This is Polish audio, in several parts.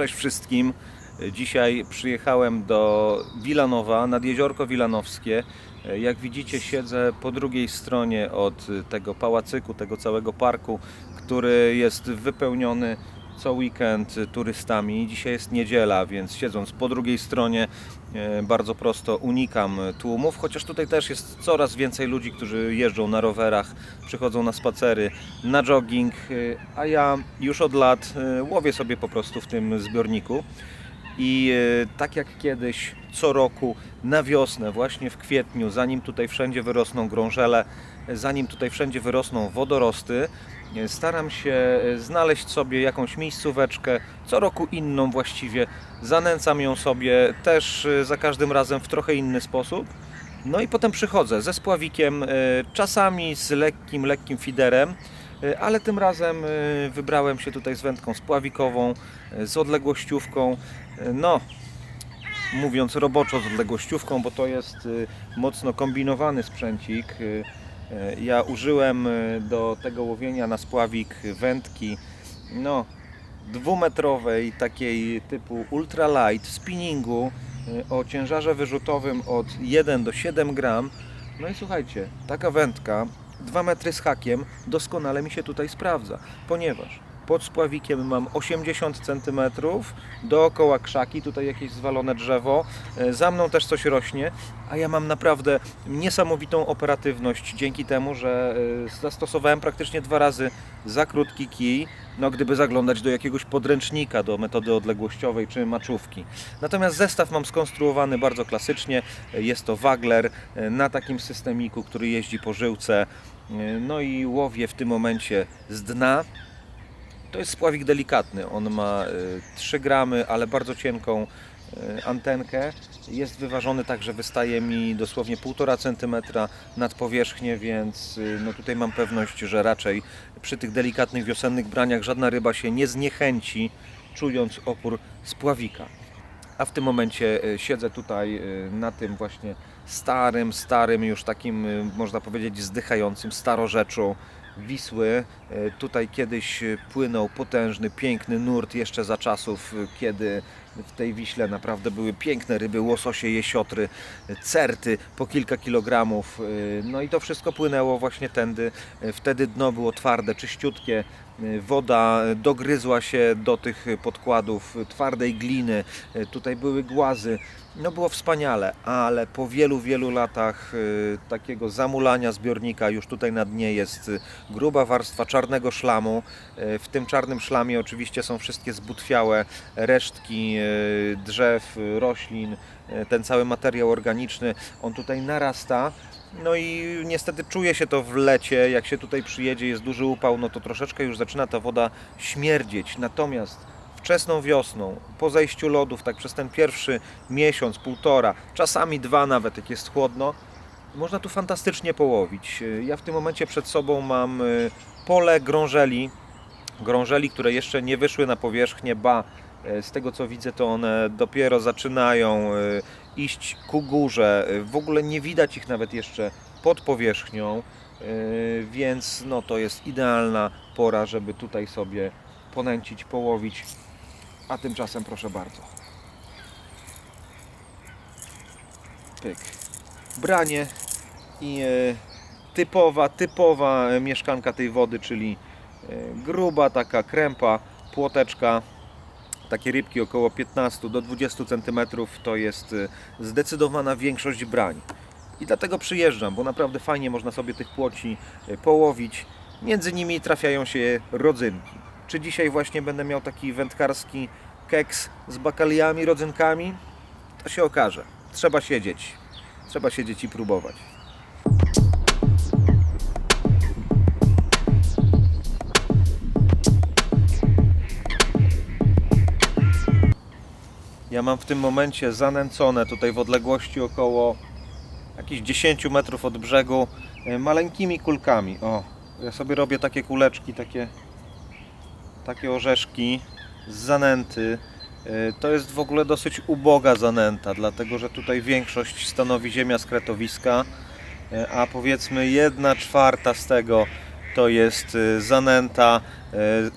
Cześć wszystkim. Dzisiaj przyjechałem do Wilanowa, nad jeziorko Wilanowskie. Jak widzicie, siedzę po drugiej stronie od tego pałacyku, tego całego parku, który jest wypełniony co weekend turystami. Dzisiaj jest niedziela, więc siedząc po drugiej stronie e, bardzo prosto unikam tłumów, chociaż tutaj też jest coraz więcej ludzi, którzy jeżdżą na rowerach, przychodzą na spacery, na jogging, e, a ja już od lat e, łowię sobie po prostu w tym zbiorniku. I e, tak jak kiedyś, co roku na wiosnę, właśnie w kwietniu, zanim tutaj wszędzie wyrosną grążele, zanim tutaj wszędzie wyrosną wodorosty, e, staram się e, znaleźć sobie jakąś miejscóweczkę, co roku inną właściwie. Zanęcam ją sobie też za każdym razem w trochę inny sposób. No i potem przychodzę ze spławikiem, czasami z lekkim, lekkim fiderem, ale tym razem wybrałem się tutaj z wędką spławikową, z odległościówką. No, mówiąc roboczo z odległościówką, bo to jest e, mocno kombinowany sprzęcik. E, e, Ja użyłem do tego łowienia na spławik wędki, no, dwumetrowej, takiej typu ultralight spinningu e, o ciężarze wyrzutowym od 1 do 7 gram. No i słuchajcie, taka wędka 2 metry z hakiem doskonale mi się tutaj sprawdza, ponieważ pod spławikiem mam 80 cm, dookoła krzaki, tutaj jakieś zwalone drzewo, e, za mną też coś rośnie, a ja mam naprawdę niesamowitą operatywność dzięki temu, że e, zastosowałem praktycznie dwa razy za krótki kij, no gdyby zaglądać do jakiegoś podręcznika, do metody odległościowej czy maczówki. Natomiast zestaw mam skonstruowany bardzo klasycznie, jest to Wagler e, na takim systemiku, który jeździ po żyłce, E, no i łowię w tym momencie z dna, to jest spławik delikatny. On ma e, 3 gramy, ale bardzo cienką e, antenkę. Jest wyważony tak, że wystaje mi dosłownie 1,5 cm nad powierzchnię, więc e, no tutaj mam pewność, że raczej przy tych delikatnych wiosennych braniach żadna ryba się nie zniechęci, czując opór spławika. A w tym momencie e, siedzę tutaj e, na tym właśnie starym, starym, już takim e, można powiedzieć zdychającym starorzeczu Wisły. E, Tutaj kiedyś e, płynął potężny, piękny nurt jeszcze za czasów, e, kiedy w tej Wiśle naprawdę były piękne ryby, łososie, jesiotry, certy po kilka kilogramów. E, No i to wszystko płynęło właśnie tędy. E, Wtedy dno było twarde, czyściutkie. E, Woda dogryzła się do tych podkładów twardej gliny. Tutaj były głazy. No było wspaniale, ale po wielu, wielu latach y, takiego zamulania zbiornika już tutaj na dnie jest y, gruba warstwa czarnego szlamu. Y, w tym czarnym szlamie oczywiście są wszystkie zbutwiałe resztki y, drzew, y, roślin, y, ten cały materiał organiczny. On tutaj narasta. No i niestety czuje się to w lecie, jak się tutaj przyjedzie, jest duży upał, no to troszeczkę już zaczyna ta woda śmierdzieć. Natomiast wczesną wiosną, po zejściu lodów, tak przez ten pierwszy miesiąc, półtora, czasami dwa nawet, jak jest chłodno, można tu fantastycznie połowić. Ja w tym momencie przed sobą mam pole grążeli, grążeli, które jeszcze nie wyszły na powierzchnię, ba, e, z tego co widzę, to one dopiero zaczynają e, iść ku górze. E, W ogóle nie widać ich nawet jeszcze pod powierzchnią, e, więc no to jest idealna pora, żeby tutaj sobie ponęcić, połowić. A tymczasem proszę bardzo. Pyk. Branie i e, typowa, typowa e, mieszkanka tej wody, czyli e, gruba taka krępa, płoteczka, takie rybki około 15 do 20 cm to jest e, zdecydowana większość brań. I dlatego przyjeżdżam, bo naprawdę fajnie można sobie tych płoci e, połowić. Między nimi trafiają się rodzynki. Czy dzisiaj właśnie będę miał taki wędkarski keks z bakaliami, rodzynkami? To się okaże. Trzeba siedzieć. Trzeba siedzieć i próbować. Ja mam w tym momencie zanęcone tutaj w odległości około jakichś 10 metrów od brzegu e, maleńkimi kulkami. O, ja sobie robię takie kuleczki, takie, takie orzeszki z zanęty. E, To jest w ogóle dosyć uboga zanęta, dlatego że tutaj większość stanowi ziemia z kretowiska, e, a powiedzmy jedna czwarta z tego To jest zanęta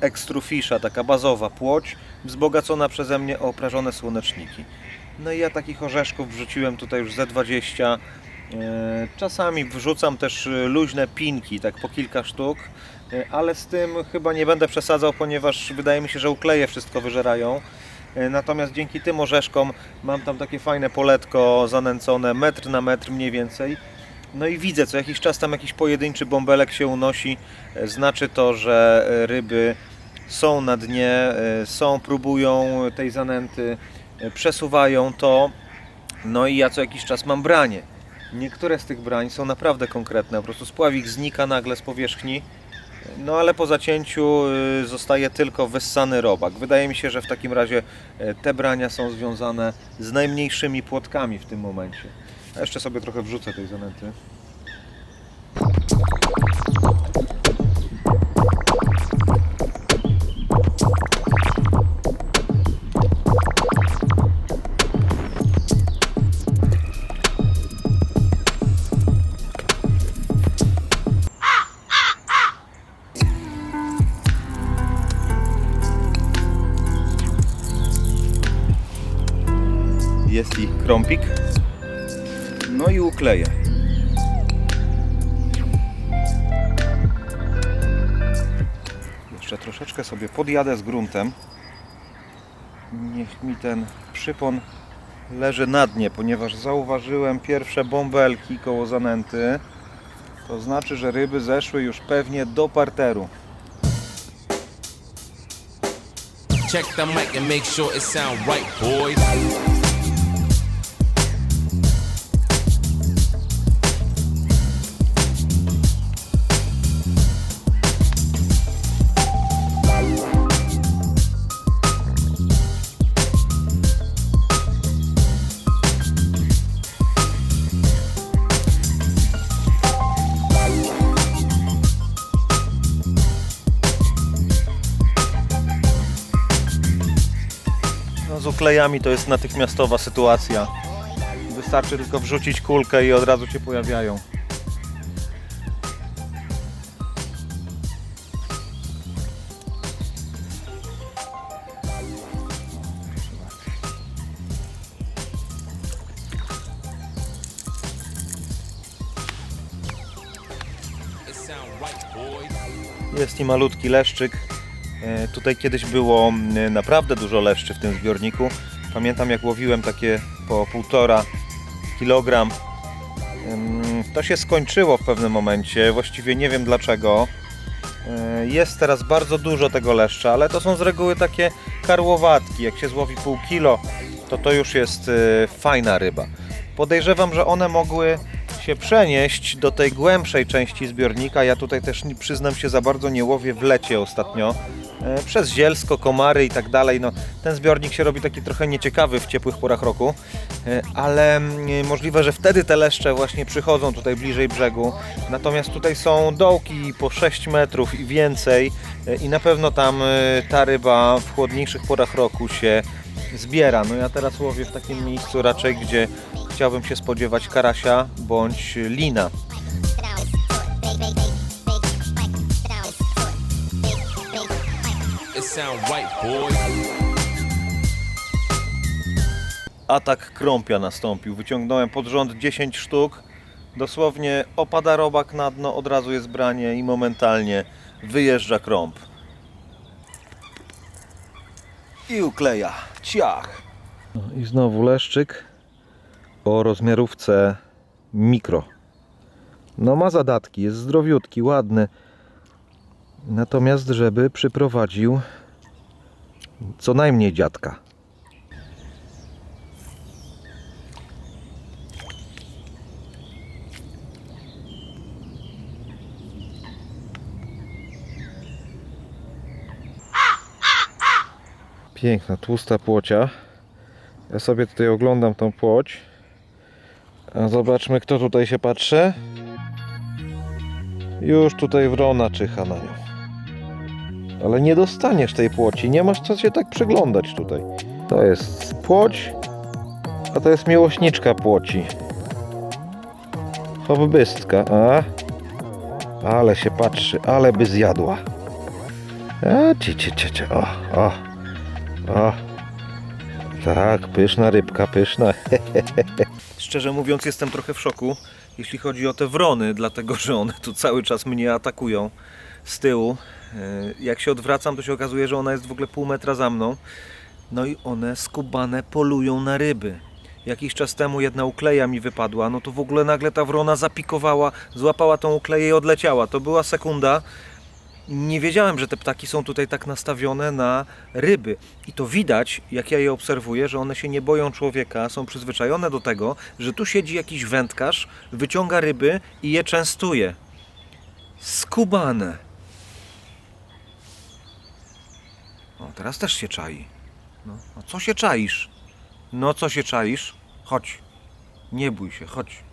ekstrufisza, taka bazowa płoć, wzbogacona przeze mnie o prażone słoneczniki. No i ja takich orzeszków wrzuciłem tutaj już ze 20. E, Czasami wrzucam też y, luźne pinki, tak po kilka sztuk, e, ale z tym chyba nie będę przesadzał, ponieważ wydaje mi się, że ukleje wszystko wyżerają. E, Natomiast dzięki tym orzeszkom mam tam takie fajne poletko zanęcone, metr na metr mniej więcej. No i widzę, co jakiś czas tam jakiś pojedynczy bąbelek się unosi. E, Znaczy to, że e, ryby są na dnie, e, są, próbują tej zanęty, e, przesuwają to. No i ja co jakiś czas mam branie. Niektóre z tych brań są naprawdę konkretne, po prostu spławik znika nagle z powierzchni. No ale po zacięciu y, zostaje tylko wyssany robak. Wydaje mi się, że w takim razie e, te brania są związane z najmniejszymi płotkami w tym momencie. Jeszcze sobie trochę wrzucę tej zanęty. Ukleję. Jeszcze troszeczkę sobie podjadę z gruntem. Niech mi ten przypon leży na dnie, ponieważ zauważyłem pierwsze bąbelki koło zanęty. To znaczy, że ryby zeszły już pewnie do parteru. Check the mic and make sure it sound right, boys. No, z uklejami to jest natychmiastowa sytuacja. Wystarczy tylko wrzucić kulkę i od razu się pojawiają. Jest i malutki leszczyk. E, Tutaj kiedyś było naprawdę dużo leszczy w tym zbiorniku. Pamiętam jak łowiłem takie po półtora kilogram. To się skończyło w pewnym momencie, właściwie nie wiem dlaczego. E, Jest teraz bardzo dużo tego leszcza, ale to są z reguły takie karłowatki. Jak się złowi pół kilo, to to już jest e, fajna ryba. Podejrzewam, że one mogły się przenieść do tej głębszej części zbiornika. Ja tutaj też przyznam się za bardzo nie łowię w lecie ostatnio. E, Przez zielsko, komary i tak dalej. No, ten zbiornik się robi taki trochę nieciekawy w ciepłych porach roku, E, ale mm, możliwe, że wtedy te leszcze właśnie przychodzą tutaj bliżej brzegu. Natomiast tutaj są dołki po 6 metrów i więcej e, i na pewno tam e, ta ryba w chłodniejszych porach roku się zbiera. No ja teraz łowię w takim miejscu raczej, gdzie chciałbym się spodziewać karasia bądź lina. Atak krąpia nastąpił. Wyciągnąłem pod rząd 10 sztuk. Dosłownie opada robak na dno, od razu jest branie i momentalnie wyjeżdża krąb. I ukleja. Ciach. No I znowu leszczyk o rozmiarówce mikro. No ma zadatki, jest zdrowiutki, ładny. Natomiast żeby przyprowadził co najmniej dziadka. Piękna, tłusta płocia. Ja sobie tutaj oglądam tą płoć. Zobaczmy, kto tutaj się patrzy. Już tutaj wrona czyha na nią. Ale nie dostaniesz tej płoci, nie masz co się tak przyglądać tutaj. To jest płoć, a to jest miłośniczka płoci. Hobbystka, a? Ale się patrzy, ale by zjadła. A, ci, ci, ci, ci. O, o, o. Tak, pyszna rybka, pyszna. Szczerze mówiąc, jestem trochę w szoku, jeśli chodzi o te wrony, dlatego że one tu cały czas mnie atakują z tyłu. E, Jak się odwracam, to się okazuje, że ona jest w ogóle pół metra za mną. No i one skubane polują na ryby. Jakiś czas temu jedna ukleja mi wypadła, no to w ogóle nagle ta wrona zapikowała, złapała tą ukleję i odleciała. To była sekunda. Nie wiedziałem, że te ptaki są tutaj tak nastawione na ryby. I to widać, jak ja je obserwuję, że one się nie boją człowieka, są przyzwyczajone do tego, że tu siedzi jakiś wędkarz, wyciąga ryby i je częstuje. Skubane. O, teraz też się czai. No, a co się czaisz? No, co się czaisz? Chodź. Nie bój się, chodź.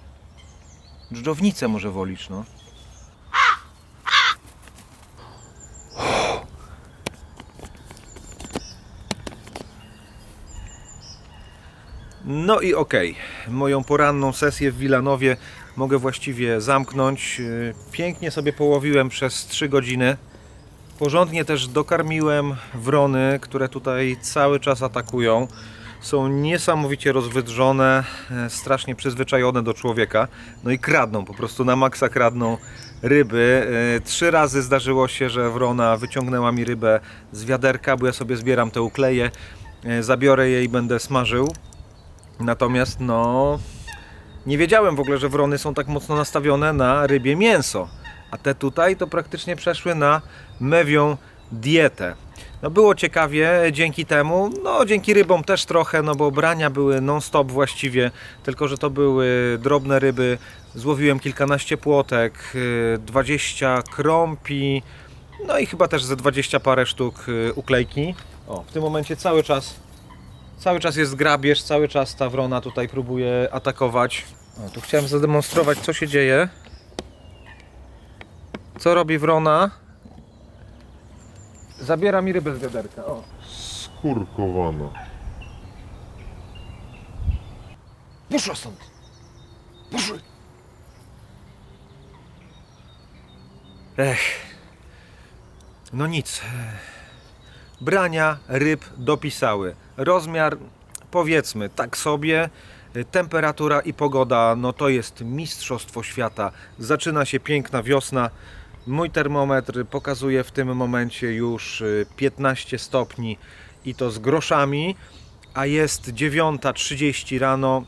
Dżdżownicę może wolisz, no. No i okej, moją poranną sesję w Wilanowie mogę właściwie zamknąć. Yy, Pięknie sobie połowiłem przez 3 godziny. Porządnie też dokarmiłem wrony, które tutaj cały czas atakują. Są niesamowicie rozwydrzone, e, strasznie przyzwyczajone do człowieka. No i kradną, po prostu na maksa kradną ryby. E, Trzy razy zdarzyło się, że wrona wyciągnęła mi rybę z wiaderka, bo ja sobie zbieram te ukleje. E, Zabiorę je i będę smażył. Natomiast no nie wiedziałem w ogóle, że wrony są tak mocno nastawione na rybie mięso. A te tutaj to praktycznie przeszły na mewią dietę. No było ciekawie dzięki temu, no dzięki rybom też trochę, no bo brania były non-stop właściwie, tylko że to były drobne ryby. Złowiłem kilkanaście płotek, y, 20 krąpi, no i chyba też ze 20 parę sztuk y, uklejki. O, w tym momencie cały czas Cały czas jest grabież, cały czas ta wrona tutaj próbuje atakować. O, tu chciałem zademonstrować, co się dzieje. Co robi wrona? Zabiera mi rybę z wiaderka. O. Skurkowana. Poszła stąd! Poszły! Ech. No nic. Brania ryb dopisały. Rozmiar powiedzmy tak sobie. Temperatura i pogoda no to jest mistrzostwo świata. Zaczyna się piękna wiosna. Mój termometr pokazuje w tym momencie już y, 15 stopni i to z groszami, a jest 9.30 rano.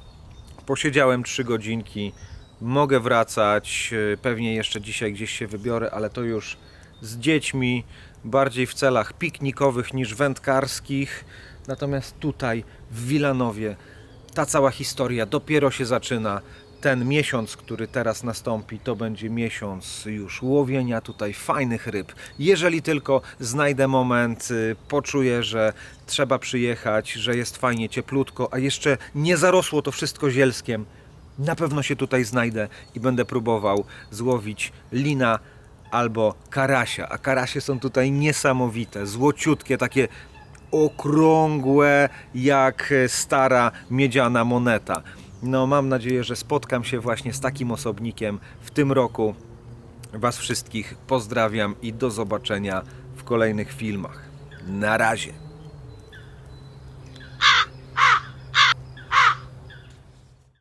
Posiedziałem 3 godzinki. Mogę wracać. y, Pewnie jeszcze dzisiaj gdzieś się wybiorę, ale to już z dziećmi, bardziej w celach piknikowych niż wędkarskich. Natomiast tutaj w Wilanowie ta cała historia dopiero się zaczyna. Ten miesiąc, który teraz nastąpi, to będzie miesiąc już łowienia tutaj fajnych ryb. Jeżeli tylko znajdę moment, y, poczuję, że trzeba przyjechać, że jest fajnie, cieplutko, a jeszcze nie zarosło to wszystko zielskiem, na pewno się tutaj znajdę i będę próbował złowić lina albo karasia. A karasie są tutaj niesamowite, złociutkie, takie okrągłe jak stara miedziana moneta. No, mam nadzieję, że spotkam się właśnie z takim osobnikiem w tym roku. Was wszystkich pozdrawiam i do zobaczenia w kolejnych filmach. Na razie.